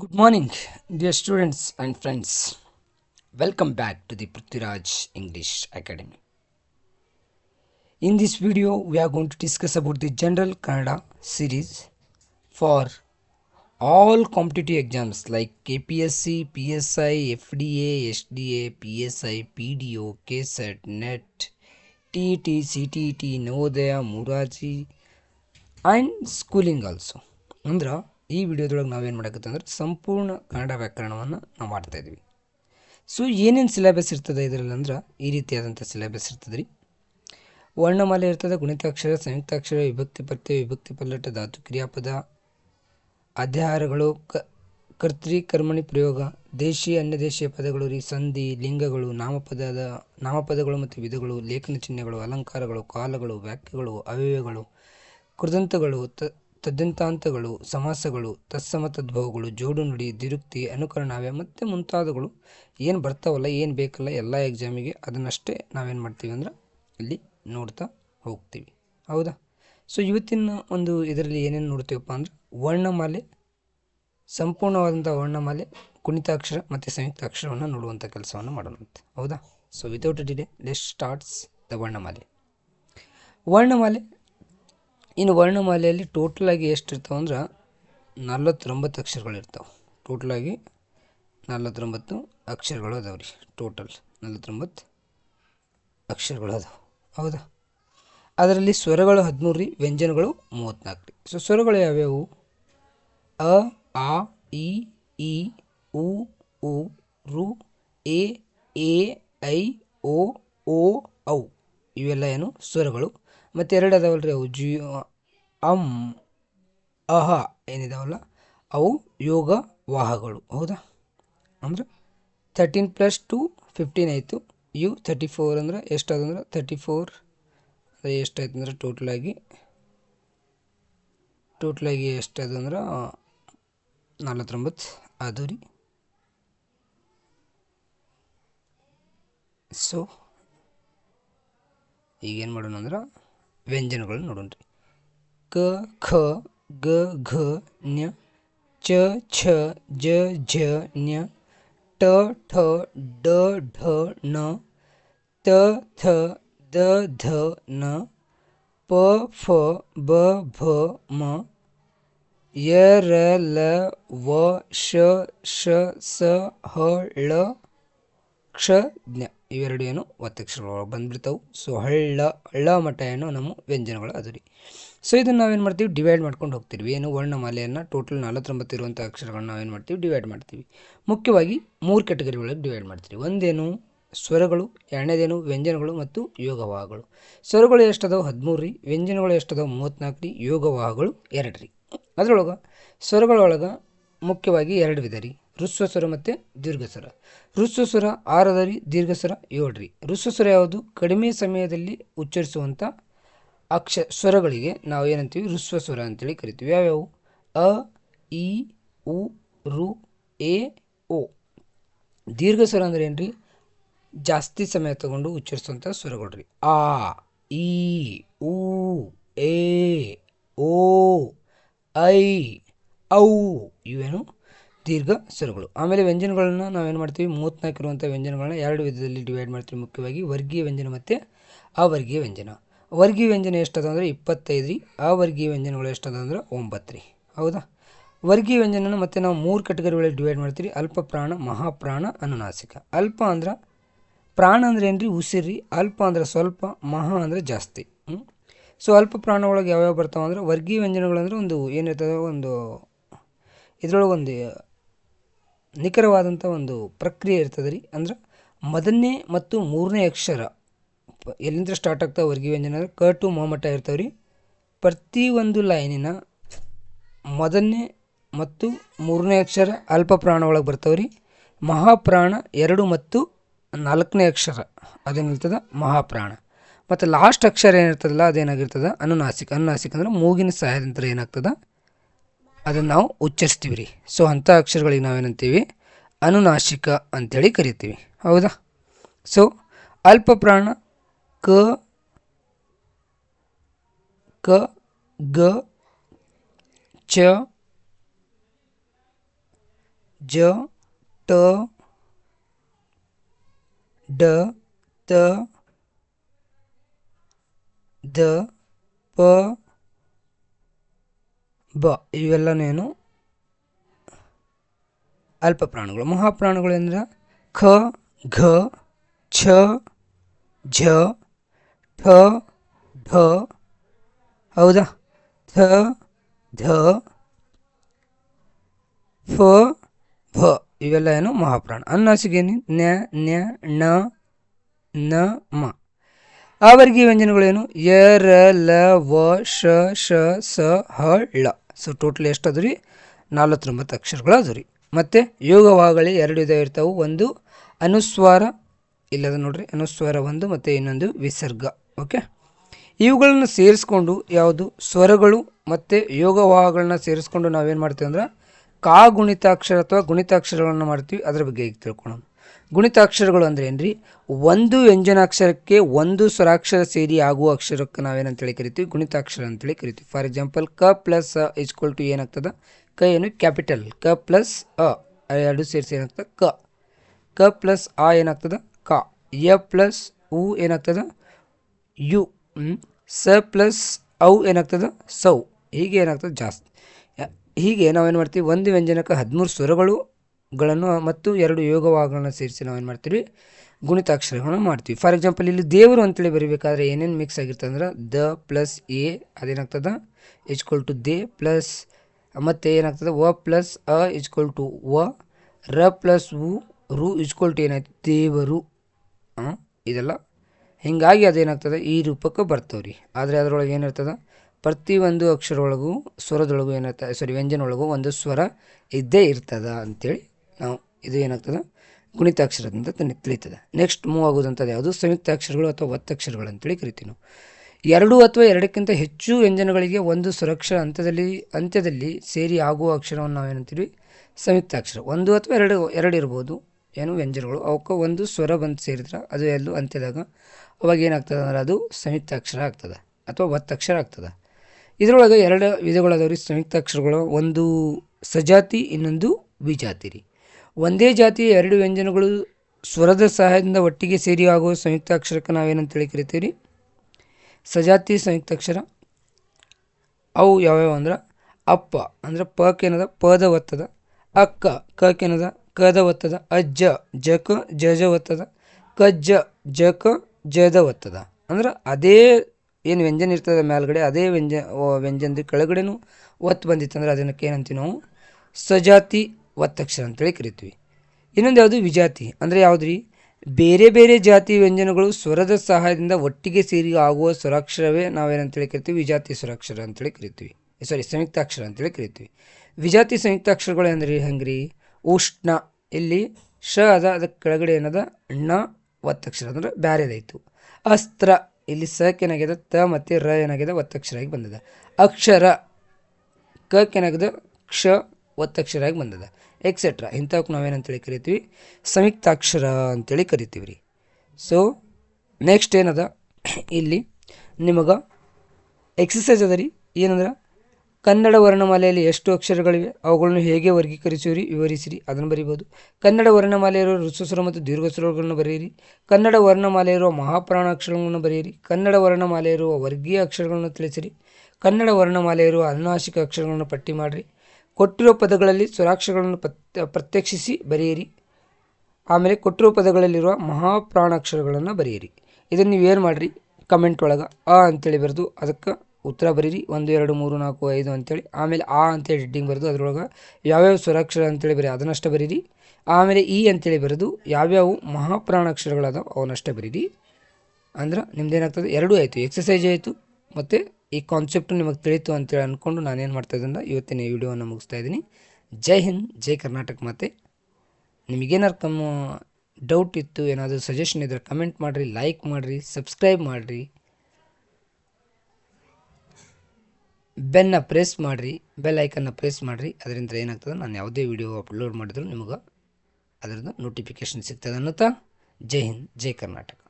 Good morning, dear students and friends. Welcome back to the Prithviraj English Academy. In this video, we are going to discuss about the General Canada series for all competitive exams like KPSC, PSI, FDA, SDA, PSI, PDO, KSET, NET, TET, CTET, Novodaya, Muraji and schooling also. Andhra ಈ ವಿಡಿಯೋದೊಳಗೆ ನಾವೇನು ಮಾಡಕತ್ತಂದ್ರೆ ಸಂಪೂರ್ಣ ಕನ್ನಡ ವ್ಯಾಕರಣವನ್ನು ನಾವು ಮಾಡ್ತಾ ಮಾಡ್ತಾಯಿದ್ವಿ so ಏನೇನು syllabus ಇರ್ತದೆ ಇದರಲ್ಲಿ ಅಂದ್ರೆ ಈ ರೀತಿಯಾದಂಥ ಸಿಲೆಬಸ್ ಇರ್ತದೆ ರೀ ವರ್ಣಮಾಲೆ ಇರ್ತದೆ, ಗುಣಿತಾಕ್ಷರ, ಸಂಯುಕ್ತಾಕ್ಷರ, ವಿಭಕ್ತಿ ಪ್ರತ್ಯಯ ವಿಭಕ್ತಿ ಪಲ್ಲಟ, ಧಾತು, ಕ್ರಿಯಾಪದ, ಅಧ್ಯಾಹಾರಗಳು, ಕ, ಕರ್ತೃ, ಕರ್ಮಣಿ ಪ್ರಯೋಗ, ದೇಶೀಯ, ಅನ್ಯ ದೇಶೀಯ ಪದಗಳು ರೀ, ಸಂಧಿ, ಲಿಂಗಗಳು, ನಾಮಪದದ, ನಾಮಪದಗಳು ಮತ್ತು ವಿಧಗಳು, ಲೇಖನ ಚಿಹ್ನೆಗಳು, ಅಲಂಕಾರಗಳು, ಕಾಲಗಳು ವಾಕ್ಯಗಳು ಅವ್ಯಯಗಳು ಕೃದಂತಗಳು ತದ್ದಂತಾಂತಗಳು ಸಮಾಸಗಳು ತತ್ಸಮ ತದ್ಭವಗಳು ಜೋಡು ನುಡಿ, ದಿರುಕ್ತಿ ಅನುಕರಣಾವ್ಯ ಮತ್ತು ಮುಂತಾದವುಗಳು ಏನು ಬರ್ತಾವಲ್ಲ, ಏನು ಬೇಕಲ್ಲ ಎಲ್ಲ ಎಕ್ಸಾಮಿಗೆ ಅದನ್ನಷ್ಟೇ ನಾವೇನು ಮಾಡ್ತೀವಿ ಅಂದ್ರೆ ಇಲ್ಲಿ ನೋಡ್ತಾ ಹೋಗ್ತೀವಿ. ಹೌದಾ? ಸೊ ಇವತ್ತಿನ ಒಂದು ಇದರಲ್ಲಿ ಏನೇನು ನೋಡ್ತೀವಪ್ಪ ಅಂದ್ರೆ ವರ್ಣಮಾಲೆ ಸಂಪೂರ್ಣವಾದಂಥ ವರ್ಣಮಾಲೆ, ಕುಣಿತಾಕ್ಷರ ಮತ್ತು ಸಂಯುಕ್ತಾಕ್ಷರವನ್ನು ನೋಡುವಂಥ ಕೆಲಸವನ್ನು ಮಾಡೋಣಂತೆ. ಹೌದಾ? So without delay let's starts the ವರ್ಣಮಾಲೆ. ವರ್ಣಮಾಲೆ ಇನ್ನು ವರ್ಣಮಾಲೆಯಲ್ಲಿ ಟೋಟಲಾಗಿ ಎಷ್ಟು ಇರ್ತಾವೆ ಅಂದ್ರೆ ನಲ್ವತ್ತೊಂಬತ್ತು ಅಕ್ಷರಗಳಿರ್ತಾವೆ. ಟೋಟಲಾಗಿ ನಲ್ವತ್ತೊಂಬತ್ತು ಅಕ್ಷರಗಳು ಅದಾವೆ ರೀ, ಟೋಟಲ್ ನಲ್ವತ್ತೊಂಬತ್ತು ಅಕ್ಷರಗಳು ಅದಾವೆ. ಹೌದಾ? ಅದರಲ್ಲಿ ಸ್ವರಗಳು ಹದಿಮೂರು ರೀ, ವ್ಯಂಜನಗಳು ಮೂವತ್ತ್ನಾಲ್ಕು ರೀ. ಸೊ ಸ್ವರಗಳು ಯಾವ್ಯಾವು? ಅ, ಆ, ಇ ಇ, ಉ ಉ, ರು, ಎ ಎ, ಐ, ಓ ಓ, ಔ. ಇವೆಲ್ಲ ಏನು? ಸ್ವರಗಳು. ಮತ್ತು ಎರಡು ಅದಾವಲ್ಲ ರೀ ಅವು ಜಿ, ಅಂ, ಅಹ ಏನಿದಾವಲ್ಲ, ಅವು ಯೋಗ ವಾಹಗಳು, ಹೌದಾ? ಅಂದ್ರೆ ತರ್ಟೀನ್ ಪ್ಲಸ್ ಟು ಫಿಫ್ಟೀನ್ ಆಯಿತು. ಯು ತರ್ಟಿ ಫೋರ್ ಅಂದ್ರೆ ಎಷ್ಟಾದಂದ್ರೆ ತರ್ಟಿ ಫೋರ್ ಎಷ್ಟಾಯ್ತು ಅಂದ್ರೆ ಟೋಟಲಾಗಿ ಟೋಟ್ಲಾಗಿ ಎಷ್ಟಾಯ್ತು ಅಂದ್ರೆ ನಲ್ವತ್ತೊಂಬತ್ತು ಅದು ರೀ. ಸೊ ಈಗೇನು ಮಾಡೋಣ ಅಂದ್ರೆ ವ್ಯಂಜನಗಳು ನೋಡೋಣ ರೀ ಕ, ಖ, ಗ, ಘ, ನ್ಯ, ಚ, ಛ, ಜ, ಝ, ನ್ಯ ಟ ಠ ಡ ಢ, ಣ, ತ, ಥ, ದ, ಧ, ನ, ಪ, ಫ, ಬ, ಭ, ಮ, ಯ, ರ, ಲ, ವ, ಶ ಶ, ಸ, ಹ, ಳ ಕ್ಷ ಜ್ಞ ಇವೆರಡು ಏನು ಒತ್ತಕ್ಷರಗಳು ಬಂದ್ಬಿಡ್ತಾವೆ. ಸೊ ಹಳ್ಳ ಹಳ್ಳ ಮಟ್ಟ ಏನು ನಮ್ಮ ವ್ಯಂಜನಗಳು ಅದು ರೀ. ಸೊ ಇದನ್ನು ನಾವೇನು ಮಾಡ್ತೀವಿ? ಡಿವೈಡ್ ಮಾಡ್ಕೊಂಡು ಹೋಗ್ತೀವಿ ಏನು ವರ್ಣಮಾಲೆಯನ್ನು ಟೋಟಲ್ ನಲವತ್ತೊಂಬತ್ತು ಇರುವಂಥ ಅಕ್ಷರಗಳನ್ನ ನಾವೇನು ಮಾಡ್ತೀವಿ? ಡಿವೈಡ್ ಮಾಡ್ತೀವಿ. ಮುಖ್ಯವಾಗಿ ಮೂರು ಕೆಟಗರಿ ಒಳಗೆ ಡಿವೈಡ್ ಮಾಡ್ತೀವಿ ಒಂದೇನು ಸ್ವರಗಳು, ಎರಡನೇದೇನು ವ್ಯಂಜನಗಳು ಮತ್ತು ಯೋಗವಾಹಗಳು ಸ್ವರಗಳು ಎಷ್ಟದಾವೆ? ಹದಿಮೂರು ರೀ. ವ್ಯಂಜನಗಳು ಎಷ್ಟದಾವೆ? ಮೂವತ್ತ್ನಾಲ್ಕು ರೀ. ಯೋಗವಾಹಗಳು ಎರಡು ರೀ. ಅದರೊಳಗೆ ಸ್ವರಗಳೊಳಗೆ ಮುಖ್ಯವಾಗಿ ಎರಡು ವಿಧ ರೀ. ಹೃಸ್ವ ಸ್ವರ ಮತ್ತು ದೀರ್ಘಸ್ವರ. ಋಸ್ವಸ್ವರ ಸ್ವರ ಆರು ಅದ ರೀ ದೀರ್ಘಸ್ವರ ಏಳು ಋಸ್ವಸ್ವರ ಯಾವುದು? ಕಡಿಮೆ ಸಮಯದಲ್ಲಿ ಉಚ್ಚರಿಸುವಂಥ ಅಕ್ಷ ಸ್ವರಗಳಿಗೆ ನಾವು ಏನಂತೀವಿ? ಋಸ್ವಸ್ವರ ಸ್ವರ ಅಂತೇಳಿ ಕರಿತೀವಿ. ಯಾವ್ಯಾವು? ಅ, ಇ, ಉ, ರು, ಎ, ಓ. ದೀರ್ಘ ಸ್ವರ ಅಂದ್ರೆ ಏನು ರೀ ಜಾಸ್ತಿ ಸಮಯ ತಗೊಂಡು ಉಚ್ಚರಿಸುವಂಥ ಸ್ವರಗಳು ರೀ ಆ, ಇ, ಉ, ಎ, ಓ, ಐ, ಔ, ಇವೇನು? ದೀರ್ಘ ಸ್ವರಗಳು ಆಮೇಲೆ ವ್ಯಂಜನಗಳನ್ನು ನಾವೇನು ಮಾಡ್ತೀವಿ? ಮೂವತ್ತ್ನಾಲ್ಕು ಇರುವಂಥ ವ್ಯಂಜನಗಳನ್ನ ಎರಡು ವಿಧದಲ್ಲಿ ಡಿವೈಡ್ ಮಾಡ್ತೀವಿ ಮುಖ್ಯವಾಗಿ. ವರ್ಗೀಯ ವ್ಯಂಜನ ಮತ್ತು ಅವರ್ಗೀಯ ವ್ಯಂಜನ. ವರ್ಗೀಯ ವ್ಯಂಜನ ಎಷ್ಟದ ಅಂದರೆ ಇಪ್ಪತ್ತೈದು ರೀ ಅವರ್ಗೀಯ ವ್ಯಂಜನಗಳು ಎಷ್ಟದ ಅಂದ್ರೆ ಒಂಬತ್ತು ರೀ ಹೌದಾ? ವರ್ಗೀಯ ವ್ಯಂಜನನ ಮತ್ತು ನಾವು ಮೂರು ಕ್ಯಾಟಗರಿಗಳಲ್ಲಿ ಡಿವೈಡ್ ಮಾಡ್ತೀವಿ ಅಲ್ಪ ಪ್ರಾಣ ಮಹಾಪ್ರಾಣ, ಅನುನಾಸಿಕ. ಅಲ್ಪ ಅಂದ್ರೆ ಪ್ರಾಣ ಅಂದ್ರೆ ಏನು ರೀ ಉಸಿರಿ ಅಲ್ಪ ಅಂದ್ರೆ ಸ್ವಲ್ಪ, ಮಹಾ ಅಂದರೆ ಜಾಸ್ತಿ. ಸೊ ಅಲ್ಪ ಪ್ರಾಣ ಒಳಗೆ ಯಾವ್ಯಾವ ಬರ್ತಾವೆ ಅಂದ್ರೆ ವರ್ಗೀಯ ವ್ಯಂಜನಗಳಂದ್ರೆ ಒಂದು ಏನಿರ್ತದೆ ಒಂದು ಇದರೊಳಗೆ ಒಂದು ನಿಖರವಾದಂಥ ಒಂದು ಪ್ರಕ್ರಿಯೆ ಇರ್ತದೆ ರೀ. ಅಂದ್ರೆ ಮೊದಲನೇ ಮತ್ತು ಮೂರನೇ ಅಕ್ಷರ ಎಲ್ಲಿಂದ ಸ್ಟಾರ್ಟ್ ಆಗ್ತಾವೆ ವರ್ಗೀಯ ವ್ಯಂಜನ ಕ ಟು ಮ ಮಟ್ಟ ಇರ್ತಾವೆ ರೀ ಪ್ರತಿ ಒಂದು ಲೈನಿನ ಮೊದಲನೇ ಮತ್ತು ಮೂರನೇ ಅಕ್ಷರ ಅಲ್ಪ ಪ್ರಾಣ ಒಳಗೆ ಬರ್ತಾವೆ ರೀ ಮಹಾಪ್ರಾಣ ಎರಡು ಮತ್ತು ನಾಲ್ಕನೇ ಅಕ್ಷರ ಅದೇನಿರ್ತದೆ ಮಹಾಪ್ರಾಣ. ಮತ್ತು ಲಾಸ್ಟ್ ಅಕ್ಷರ ಏನಿರ್ತದಲ್ಲ ಅದೇನಾಗಿರ್ತದೆ? ಅನುನಾಸಿಕ. ಅನುನಾಸಿಕ ಅಂದ್ರೆ ಮೂಗಿನ ಸಹಾಯದಂತ್ರ ಏನಾಗ್ತದೆ? ಅದನ್ನು ನಾವು ಉಚ್ಚರಿಸ್ತೀವಿ ರೀ. ಸೊ ಅಂಥ ಅಕ್ಷರಗಳಿಗೆ ನಾವೇನಂತೀವಿ? ಅನುನಾಶಿಕ ಅಂಥೇಳಿ ಕರಿತೀವಿ. ಹೌದಾ? ಸೊ ಅಲ್ಪ ಪ್ರಾಣ, ಕ ಕ, ಗ, ಚ, ಜ, ಟ, ಡ, ತ, ದ, ಪ ಬ ಇವೆಲ್ಲನೇನು ಅಲ್ಪ ಪ್ರಾಣಿಗಳು. ಮಹಾಪ್ರಾಣಗಳು ಎಂದರೆ? ಖ, ಘ, ಛ ಝ ಠ, ಢ. ಹೌದಾ? ಥ, ಧ, ಫ, ಭ. ಇವೆಲ್ಲ ಏನು? ಮಹಾಪ್ರಾಣ ಅನ್ನಾಸಿಗೆ ನ್ಯ ನ್ಯ, ಣ, ನ, ಮ. ಆವರ್ಗೀಯ ವ್ಯಂಜನಗಳೇನು? ಯ ರ ಲ, ವ, ಶ ಶ, ಸ, ಹ, ಳ. ಸೊ ಟೋಟಲ್ ಎಷ್ಟು ರೀ ನಲವತ್ತೊಂಬತ್ತು ಅಕ್ಷರಗಳು ಅದು ರೀ ಮತ್ತು ಯೋಗವಾಗಲಿ ಎರಡು ವಿಧ ಇರ್ತಾವೆ. ಒಂದು ಅನುಸ್ವಾರ, ಇಲ್ಲದ ನೋಡ್ರಿ, ಅನುಸ್ವಾರ ಒಂದು ಮತ್ತು ಇನ್ನೊಂದು ವಿಸರ್ಗ. ಓಕೆ ಇವುಗಳನ್ನು ಸೇರಿಸ್ಕೊಂಡು ಯಾವುದು? ಸ್ವರಗಳು ಮತ್ತು ಯೋಗವಾಹಗಳನ್ನ ಸೇರಿಸ್ಕೊಂಡು ನಾವೇನು ಮಾಡ್ತೀವಿ ಅಂದ್ರೆ ಕಾ ಗುಣಿತಾಕ್ಷರ ಅಥವಾ ಗುಣಿತಾಕ್ಷರಗಳನ್ನು ಮಾಡ್ತೀವಿ. ಅದರ ಬಗ್ಗೆ ಈಗ ತಿಳ್ಕೊಳ್ಳೋಣ ಗುಣಿತಾಕ್ಷರಗಳು ಅಂದ್ರೆ ಏನ್ರಿ? ಒಂದು ವ್ಯಂಜನಾಕ್ಷರಕ್ಕೆ ಒಂದು ಸ್ವರಾಕ್ಷರ ಸೇರಿ ಆಗುವ ಅಕ್ಷರಕ್ಕೆ ನಾವೇನಂತೇಳಿ ಕರಿತೀವಿ? ಗುಣಿತಾಕ್ಷರ ಅಂತೇಳಿ ಕರಿತೀವಿ. ಫಾರ್ ಎಕ್ಸಾಂಪಲ್ ಕ ಪ್ಲಸ್ ಅ ಇಸ್ಕ್ವಲ್ ಟು ಏನಾಗ್ತದೆ? ಕ ಏನು? ಕ್ಯಾಪಿಟಲ್ ಕ ಪ್ಲಸ್ ಅ. ಎರಡು ಸೇರಿಸಿ ಏನಾಗ್ತದೆ? ಕ. ಕ ಪ್ಲಸ್ ಆ ಏನಾಗ್ತದೆ? ಕ. ಯ ಪ್ಲಸ್ ಉ ಏನಾಗ್ತದೆ? ಯು. ಸ ಪ್ಲಸ್ ಔ ಏನಾಗ್ತದೆ? ಸೌ. ಹೀಗೆ ಏನಾಗ್ತದೆ? ಜಾಸ್ತಿ. ಹೀಗೆ ನಾವೇನು ಮಾಡ್ತೀವಿ? ಒಂದು ವ್ಯಂಜನಕ್ಕೆ ಹದಿಮೂರು ಸ್ವರಗಳುಗಳನ್ನು ಮತ್ತು ಎರಡು ಯೋಗವಾಗಗಳನ್ನು ಸೇರಿಸಿ ನಾವೇನು ಮಾಡ್ತೀವಿ? ಗುಣಿತಾಕ್ಷರಗಳನ್ನು ಮಾಡ್ತೀವಿ. ಫಾರ್ ಎಕ್ಸಾಂಪಲ್ ಇಲ್ಲಿ ದೇವರು ಅಂತೇಳಿ ಬರೀಬೇಕಾದ್ರೆ ಏನೇನು ಮಿಕ್ಸ್ ಆಗಿರ್ತದೆ ದ ಪ್ಲಸ್ ಎ ಅದೇನಾಗ್ತದೆ? ಇಜ್ಕೊಲ್ ಟು ದೇ ಪ್ಲಸ್ ಮತ್ತು ಏನಾಗ್ತದೆ? ವ ಪ್ಲಸ್ ಅ ಇಜ್ಕೊಲ್ ಟು ವ, ರ ಪ್ಲಸ್ ಉ, ರು ಇಜ್ಕೊಲ್ ಟು ಏನಾಯ್ತು? ದೇವರು. ಇದೆಲ್ಲ. ಹೀಗಾಗಿ ಅದೇನಾಗ್ತದೆ? ಈ ರೂಪಕ್ಕೆ ಬರ್ತವೆ ರೀ ಆದರೆ ಅದರೊಳಗೆ ಏನಿರ್ತದೆ? ಪ್ರತಿಯೊಂದು ಅಕ್ಷರೊಳಗೂ ಸ್ವರದೊಳಗೂ ಏನಿರ್ತದೆ ಸಾರಿ ವ್ಯಂಜನೊಳಗೂ ಒಂದು ಸ್ವರ ಇದ್ದೇ ಇರ್ತದ ಅಂಥೇಳಿ ನಾವು, ಇದು ಏನಾಗ್ತದೆ? ಗುಣಿತಾಕ್ಷರದಿಂದ ತನ್ನ ತಿಳಿತದೆ. ನೆಕ್ಸ್ಟ್ ಮೂವ್ ಆಗೋದಂಥದ್ದು ಯಾವುದು? ಸಂಯುಕ್ತಾಕ್ಷರಗಳು ಅಥವಾ ಒತ್ತಕ್ಷರಗಳು ಅಂತೇಳಿ ಕರಿತೀವಿ ನಾವು. ಎರಡು ಅಥವಾ ಎರಡಕ್ಕಿಂತ ಹೆಚ್ಚು ವ್ಯಂಜನಗಳಿಗೆ ಒಂದು ಸುರಕ್ಷಾ ಹಂತದಲ್ಲಿ, ಅಂತ್ಯದಲ್ಲಿ ಸೇರಿ ಆಗುವ ಅಕ್ಷರವನ್ನು ನಾವೇನಂತೀವಿ ಸಂಯುಕ್ತಾಕ್ಷರ. ಒಂದು ಅಥವಾ ಎರಡು ಎರಡು ಇರ್ಬೋದು. ಏನು? ವ್ಯಂಜನಗಳು. ಅವಕ್ಕೆ ಒಂದು ಸ್ವರ ಬಂದು ಸೇರಿದ್ರೆ ಅದು ಎಲ್ಲೂ ಅಂತ್ಯದಾಗ ಅವಾಗ ಏನಾಗ್ತದೆ ಅಂದ್ರೆ ಅದು ಸಂಯುಕ್ತಾಕ್ಷರ ಆಗ್ತದೆ ಅಥವಾ ಒತ್ತಕ್ಷರ ಆಗ್ತದೆ. ಇದರೊಳಗೆ ಎರಡು ವಿಧಗಳಾದವು ರೀ ಸಂಯುಕ್ತಾಕ್ಷರಗಳು ಒಂದು ಸಜಾತಿ, ಇನ್ನೊಂದು ವಿಜಾತಿ ರೀ. ಒಂದೇ ಜಾತಿಯ ಎರಡು ವ್ಯಂಜನಗಳು ಸ್ವರದ ಸಹಾಯದಿಂದ ಒಟ್ಟಿಗೆ ಸೇರಿ ಆಗುವ ಸಂಯುಕ್ತಾಕ್ಷರಕ್ಕೆ ನಾವೇನಂತೇಳಿ ಕರಿತೀವಿ ಸಜಾತಿ ಸಂಯುಕ್ತಾಕ್ಷರ ಅವು ಯಾವ್ಯಾವ ಅಂದ್ರೆ? ಅಪ್ಪ ಅಂದ್ರೆ ಪಕ್ಕೇನದ ಪದ ಒತ್ತದ. ಅಕ್ಕ ಕಕ್ಕೇನದ ಕದ ಒತ್ತದ. ಅಜ್ಜ ಜಕ ಜಜ ಒತ್ತದ. ಕಜ್ಜ ಜಕ ಜದ ಒತ್ತದ. ಅಂದ್ರೆ ಅದೇ ಏನು ವ್ಯಂಜನ ಇರ್ತದೆ ಮೇಲ್ಗಡೆ ಅದೇ ವ್ಯಂಜ ವ್ಯಂಜನದ ಕೆಳಗಡೆನೂ ಒತ್ತು ಬಂದಿತ್ತು ಅಂದ್ರೆ ಅದಕ್ಕೆ ಏನಂತೀವಿ ನಾವು. ಸಜಾತಿ ಒತ್ತಕ್ಷರ ಅಂತೇಳಿ ಕರಿತೀವಿ. ಇನ್ನೊಂದು ಯಾವುದು? ವಿಜಾತಿ. ಅಂದರೆ ಯಾವುದು ಬೇರೆ ಬೇರೆ ಜಾತಿ ವ್ಯಂಜನಗಳು ಸ್ವರದ ಸಹಾಯದಿಂದ ಒಟ್ಟಿಗೆ ಸೇರಿ ಆಗುವ ಸ್ವರಾಕ್ಷರವೇ ನಾವೇನಂತೇಳಿ ಕರಿತೀವಿ? ವಿಜಾತಿ ಸ್ವರಾಕ್ಷರ ಅಂತೇಳಿ ಕರಿತೀವಿ. ಸಾರಿ ಸಂಯುಕ್ತಾಕ್ಷರ ಅಂತೇಳಿ ಕರಿತೀವಿ. ವಿಜಾತಿ ಸಂಯುಕ್ತಾಕ್ಷರಗಳು ಅಂದರೆ ಹೆಂಗ್ರಿ? ಉಷ್ಣ. ಇಲ್ಲಿ ಶ ಅದ, ಅದಕ್ಕೆ ಕೆಳಗಡೆ ಏನದ? ಅಣ್ಣ ಒತ್ತಕ್ಷರ ಅಂದ್ರೆ ಬ್ಯಾರೆದಾಯಿತು. ಅಸ್ತ್ರ. ಇಲ್ಲಿ ಸಕ್ ಏನಾಗಿದೆ ತ ಮತ್ತು ರ ಏನಾಗಿದೆ ಒತ್ತಕ್ಷರ ಆಗಿ ಬಂದಿದೆ. ಅಕ್ಷರ. ಕ ಏನಾಗಿದೆ ಕ್ಷ ಒತ್ತಕ್ಷರಾಗಿ ಬಂದದ. ಎಕ್ಸೆಟ್ರಾ ಇಂಥವಕ್ಕೆ ನಾವೇನಂತೇಳಿ ಕರಿತೀವಿ? ಸಂಯುಕ್ತಾಕ್ಷರ ಅಂತೇಳಿ ಕರಿತೀವಿ ರೀ. ಸೊ ನೆಕ್ಸ್ಟ್ ಏನದ? ಇಲ್ಲಿ ನಿಮಗೆ ಎಕ್ಸಸೈಸ್ ಅದ ರೀ. ಏನಂದ್ರೆ? ಕನ್ನಡ ವರ್ಣಮಾಲೆಯಲ್ಲಿ ಎಷ್ಟು ಅಕ್ಷರಗಳಿವೆ, ಅವುಗಳನ್ನು ಹೇಗೆ ವರ್ಗೀಕರಿಸಿರಿ ವಿವರಿಸಿರಿ ಅದನ್ನು ಬರೀಬೋದು. ಕನ್ನಡ ವರ್ಣಮಾಲೆ ಇರುವ ಋಸುಸ್ವರ ಮತ್ತು ದೀರ್ಘಸ್ವರಗಳನ್ನು ಬರೆಯಿರಿ. ಕನ್ನಡ ವರ್ಣಮಾಲೆ ಇರುವ ಮಹಾಪ್ರಾಣ ಅಕ್ಷರಗಳನ್ನು ಬರೆಯಿರಿ. ಕನ್ನಡ ವರ್ಣಮಾಲೆ ಇರುವ ವರ್ಗೀಯ ಅಕ್ಷರಗಳನ್ನು ತಿಳಿಸಿರಿ. ಕನ್ನಡ ವರ್ಣಮಾಲೆ ಇರುವ ಅನುನಾಶಿಕ ಅಕ್ಷರಗಳನ್ನು ಪಟ್ಟಿ ಮಾಡಿರಿ. ಕೊಟ್ಟಿರೋ ಪದಗಳಲ್ಲಿ ಸ್ವರಾಕ್ಷರಗಳನ್ನು ಪ್ರತ್ಯ ಪ್ರತ್ಯಕ್ಷಿಸಿ ಬರೆಯಿರಿ. ಆಮೇಲೆ ಕೊಟ್ಟಿರೋ ಪದಗಳಲ್ಲಿರುವ ಮಹಾಪ್ರಾಣಾಕ್ಷರಗಳನ್ನು ಬರೆಯಿರಿ. ಇದನ್ನು ನೀವೇನು ಮಾಡಿರಿ? ಕಮೆಂಟ್ ಒಳಗೆ ಅ ಅಂತೇಳಿ ಬರೆದು ಅದಕ್ಕೆ ಉತ್ತರ ಬರೀರಿ. ಒಂದು, ಎರಡು, ಮೂರು, ನಾಲ್ಕು, ಐದು ಅಂತೇಳಿ. ಆಮೇಲೆ ಆ ಅಂತೇಳಿ ಹೆಡ್ಡಿಂಗ್ ಬರೆದು ಅದರೊಳಗೆ ಯಾವ್ಯಾವ ಸ್ವರಾಕ್ಷರ ಅಂತೇಳಿ ಬರೀ ಅದನ್ನಷ್ಟೇ ಬರೀರಿ. ಆಮೇಲೆ ಈ ಅಂತೇಳಿ ಬರೆದು ಯಾವ್ಯಾವ ಮಹಾಪ್ರಾಣಾಕ್ಷರಗಳಾದವು ಅವನ್ನಷ್ಟೇ ಬರೀರಿ. ಅಂದ್ರೆ ನಿಮ್ದು ಏನಾಗ್ತದೆ ಎರಡೂ ಆಯಿತು. ಎಕ್ಸಸೈಜ್ ಆಯಿತು. ಮತ್ತು ಈ ಕಾನ್ಸೆಪ್ಟು ನಿಮಗೆ ತಿಳಿತು ಅಂತೇಳಿ ಅಂದ್ಕೊಂಡು ನಾನೇನು ಮಾಡ್ತಾ ಇದ್ದೀನಿ ಇವತ್ತಿನ ಈ ವಿಡಿಯೋವನ್ನು ಮುಗಿಸ್ತಾ ಇದ್ದೀನಿ. ಜೈ ಹಿಂದ್, ಜೈ ಕರ್ನಾಟಕ ಮತ್ತೆ ನಿಮಗೇನಾರು ಕಮ್ಮ ಡೌಟ್ ಇತ್ತು, ಏನಾದರೂ ಸಜೆಷನ್ ಇದ್ದರೆ ಕಮೆಂಟ್ ಮಾಡಿರಿ ಲೈಕ್ ಮಾಡಿರಿ ಸಬ್ಸ್ಕ್ರೈಬ್ ಮಾಡಿರಿ. ಬೆನ್ನ ಪ್ರೆಸ್ ಮಾಡಿರಿ ಬೆಲ್ ಐಕನ್ನ ಪ್ರೆಸ್ ಮಾಡಿರಿ. ಅದರಿಂದ ಏನಾಗ್ತದೆ, ನಾನು ಯಾವುದೇ ವಿಡಿಯೋ ಅಪ್ಲೋಡ್ ಮಾಡಿದ್ರು ನಿಮಗೆ ಅದರಿಂದ ನೋಟಿಫಿಕೇಷನ್ ಸಿಗ್ತದೆ ಅನ್ನುತ್ತಾ? ಜೈ ಹಿಂದ್, ಜೈ ಕರ್ನಾಟಕ.